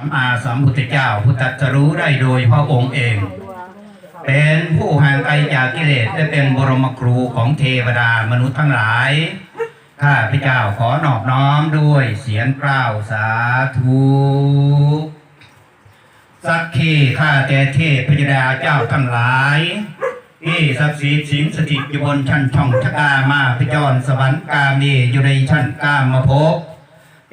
สัมมาสัมพุทธเจ้าพุทธัสรู้ได้โดยพระองค์เอง เป็นผู้ห่างไกลจากกิเลสและเป็นบรมครูของเทวดามนุษย์ทั้งหลายข้าพเจ้าขอนอบน้อมด้วยเสียงกล่าวสาธุสักขีข้าแต่เทพยดาเจ้าทั้งหลายที่ศักดิ์สิทธิ์สิงสถิตอยู่บนชั้นช่องชะกามาพจรสวรรค์กามีอยู่ในชั้นกามภพ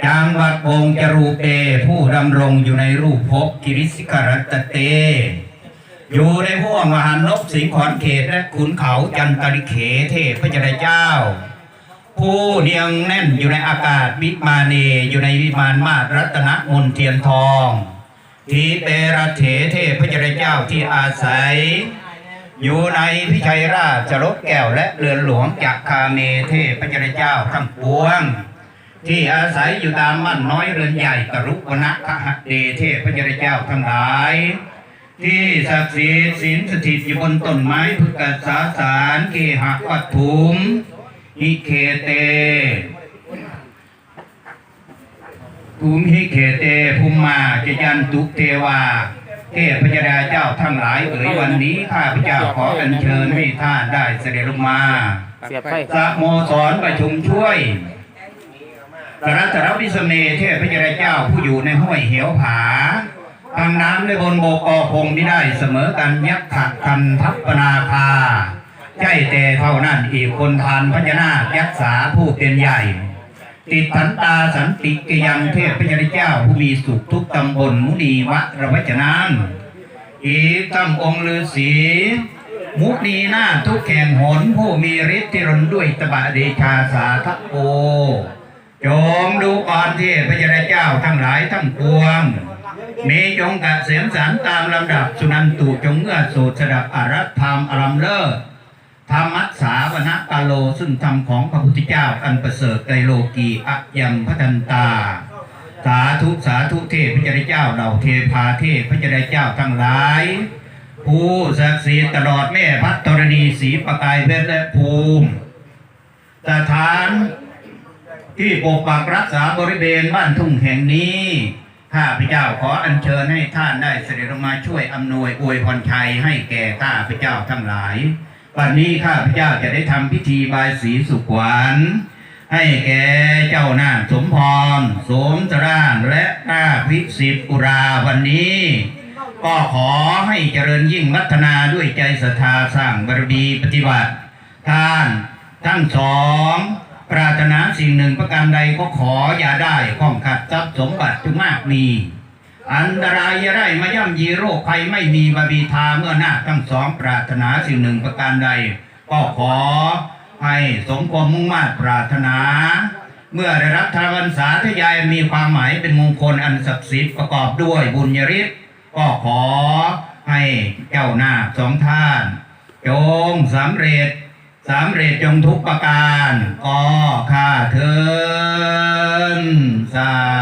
จังวัดวงจรูเป ผู้ดำรงอยู่ในรูปภพกิริสิกรัตเต อยู่ในห้วงมหานพสิงห์ขอนเขตและขุนเขาจันตริเขเทพยดาเจ้า ผู้เนียงแน่นอยู่ในอากาศวิมาเนอยู่ในวิมานมาตรรัตนมนเทียนทองทีเปรเถเทพยดาเจ้าที่อาศัย อยู่ในพิชัยราชรถแก้วและเรือนหลวงจากคาเมเทพยดาเจ้าทั้งปวง ที่อาศัยอยู่ตามมั่นน้อยเรือนใหญ่กรุวนะคหเดเทพยดาเจ้าทั้งหลาย ที่ศักดิ์สิทธิ์สินสถิตอยู่บนต้นไม้พุทธสาสารเกหะวัตถุมหิเคเตภูมิหิเคเตภูมิมาจยันตุเทวาเทพยดาเจ้าทั้งหลายเอ๋ยวันนี้ข้าพเจ้าขออัญเชิญให้ท่านได้เสด็จลงมาเสียบไฟสะโมสรประชุมช่วย พระรัตนวิสเมเทพยดาเจ้าผู้อยู่ในห้วยเหวผาทางน้ำและบนโบกอคงไม่ได้เสมอกันยักษ์ขัดคันทัพปนาคาใช่แต่เท่านั้นอีกคนทานพญานาคยักษาผู้เป็นใหญ่ ติดสันตาสันติกยังเทพพยาเจ้าผู้มีสุขทุกตำบลมุนีวะระวจนานอีกตั้งองค์ฤาษีมุนีหน้าทุกแข่งหนผู้มีฤทธิ์ที่รนด้วยตบะเดชาสาทโอ จงดูก่อนเทพยาเจ้าทั้งหลายทั้งปวง มีจงกะเสียมสารตามลำดับสุนันตุจงเมื่อสูตรสดับอารัธรรมอรัมเลิศธรรมัสสาวนะกาโลซึ่งธรรมของพระพุทธเจ้าอันประเสริฐในโลกีอัยมพัทันตา สาธุสาธุเทพพระเจ้าเหล่าเทพาเทพพระเจ้าทั้งหลาย ผู้ศักดิ์สิทธิ์ตลอดแม่พัฒรณีสีประกายเพชรและภูมิสถาน ที่ปกปักรักษาบริเวณบ้านทุ่งแห่งนี้ ข้าพเจ้าขออัญเชิญให้ท่านได้เสด็จมาช่วยอำนวยอวยพรชัยให้แก่ข้าพเจ้าทั้งหลาย วันนี้ข้าพเจ้าจะได้ทำพิธีบายสีสุขวัญให้แก่เจ้าหน้าสมพรสมสรานและข้าพิสิทธิ์อุราวันนี้ ก็ขอให้เจริญยิ่งพัฒนาด้วยใจศรัทธาสร้างบารมีปฏิบัติ ท่านทั้งสอง ปรารถนาสิ่งหนึ่งประการใดก็ขออย่าได้ข้องขัดทรัพย์สมบัติจงมากมีอันตรายอย่าได้มาย่ำยีโรคภัยไม่มีบาบีทาเมื่อหน้าทั้งสองปรารถนาสิ่งหนึ่งประการใด ก็ขอให้สมความมุ่งมา่ปรารถนา เมื่อได้รับทานวันสาธยายมีความหมายเป็นมงคลอันศักดิ์สิทธิ์ประกอบด้วยบุญญาฤทธิ์ก็ขอให้เจ้าหน้าสองท่าน จงสำเร็จ สำเร็จจงทุกประการก็ข้าเทินสา